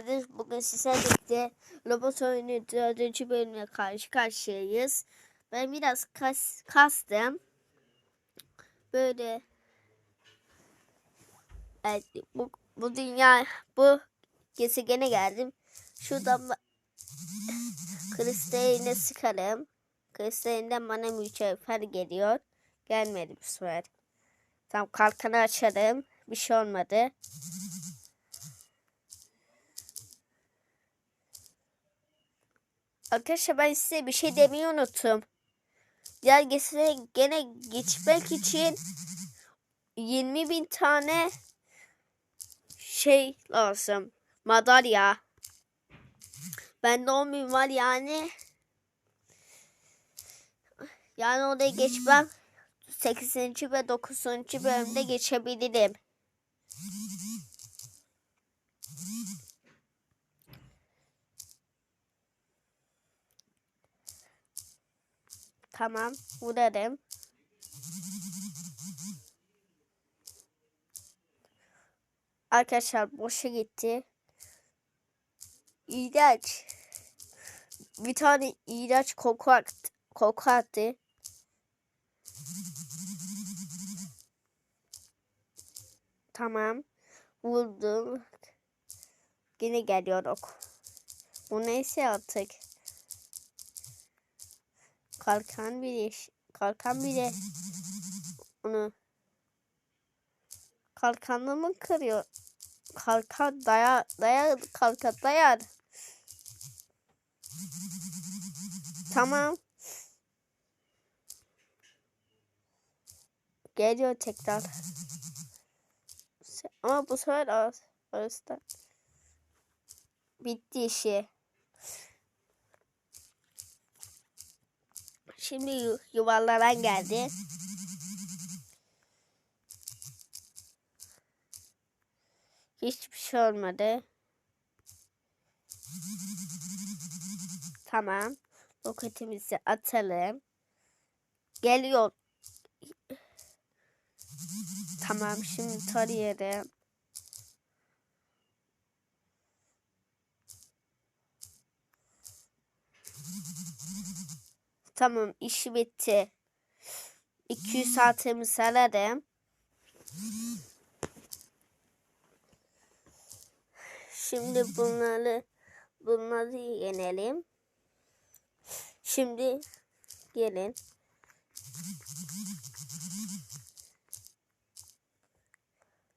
geldiniz. Bugün sizlerle birlikte robot oyunu dördüncü bölümle karşı karşıyayız. Ben biraz kas, kastım. Böyle evet, bu, bu dünya bu gezegene geldim. Şuradan kristaline sıkarım. Kristalinden bana mücevher geliyor. Gelmedi bu sefer. Tam kalkanı açarım. Bir şey olmadı. Arkadaşlar ben size bir şey demeyi unuttum. Diğer gezegene gene geçmek için 20 bin tane şey lazım. Madalya. Bende 10 bin var yani. Yani oraya geçmem 8. ve 9. bölümde geçebilirim. Tamam, vurarım. Arkadaşlar boşa gitti. İğrenç. Bir tane iğrenç koku attı. Koku attı. Tamam. Vurdum. Yine geliyor ok. Bu neyse artık. Kalkan bile kalkan bile onu kalkanını mı kırıyor? Kalkan daya daya kalkan dayar. Tamam. Geliyor tekrar. Ama bu sefer az. Arasında. Bitti işi. Şimdi yu- yuvarlanan geldi. Hiçbir şey olmadı. Tamam. Roketimizi atalım. Geliyor. Tamam şimdi tarayalım. Tamam işi bitti. 200 saatimi sararım. Şimdi bunları bunları yenelim. Şimdi gelin.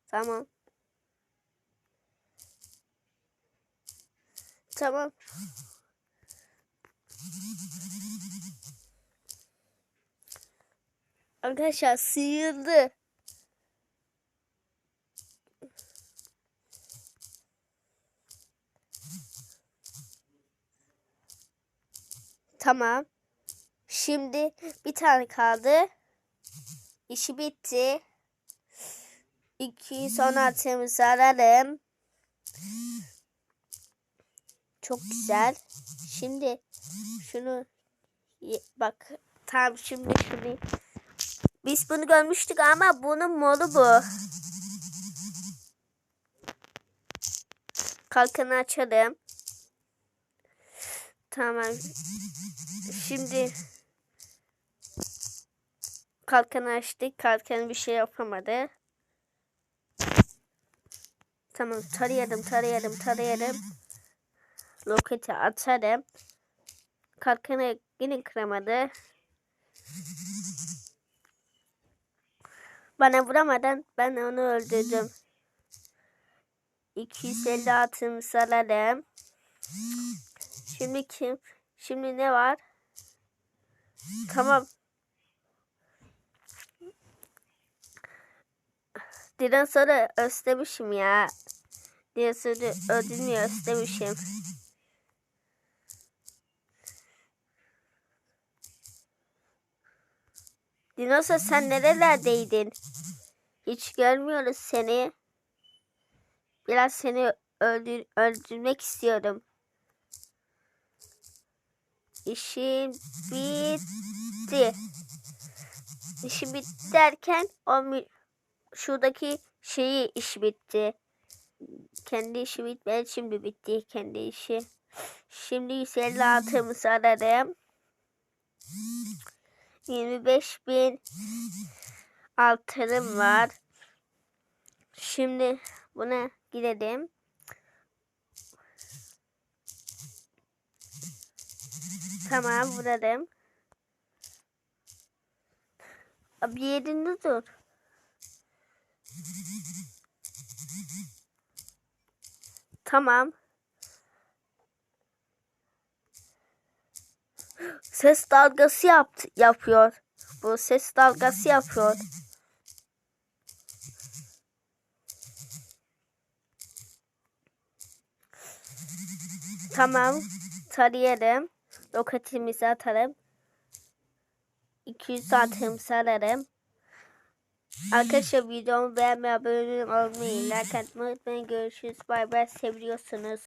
Tamam. Tamam. Arkadaşlar sıyırdı. Tamam. Şimdi bir tane kaldı. İşi bitti. İki son atımızı alalım. Çok güzel. Şimdi şunu bak tam şimdi şunu biz bunu görmüştük ama bunun modu bu. Kalkanı açalım. Tamam. Şimdi kalkanı açtık. Kalkan bir şey yapamadı. Tamam tarayalım tarayalım tarayalım. Roketi atarım. Kalkanı yine kıramadı. Bana vuramadan ben onu öldürdüm. 250 atım salalım. Şimdi kim? Şimdi ne var? Tamam. Dinosoru özlemişim ya. Dinosoru öldürmeyi özlemişim. Dinosor sen nerelerdeydin? Hiç görmüyoruz seni. Biraz seni öldür öldürmek istiyorum. İşim bitti. İşi bitti derken o şuradaki şeyi iş bitti. kendi işi bitmedi. Şimdi bitti kendi işi. Şimdi 156'mızı aradım. 25 bin altınım var. Şimdi buna gidelim. Tamam vuralım. Abi yerinde dur. Tamam. Ses dalgası yaptı, yapıyor. Bu ses dalgası yapıyor. Tamam. Tarayalım. Roketimizi atalım. 200 atım sararım. Arkadaşlar videomu beğenmeyi, abone olmayı, like atmayı unutmayın. Görüşürüz. Bay bay. Seviyorsunuz.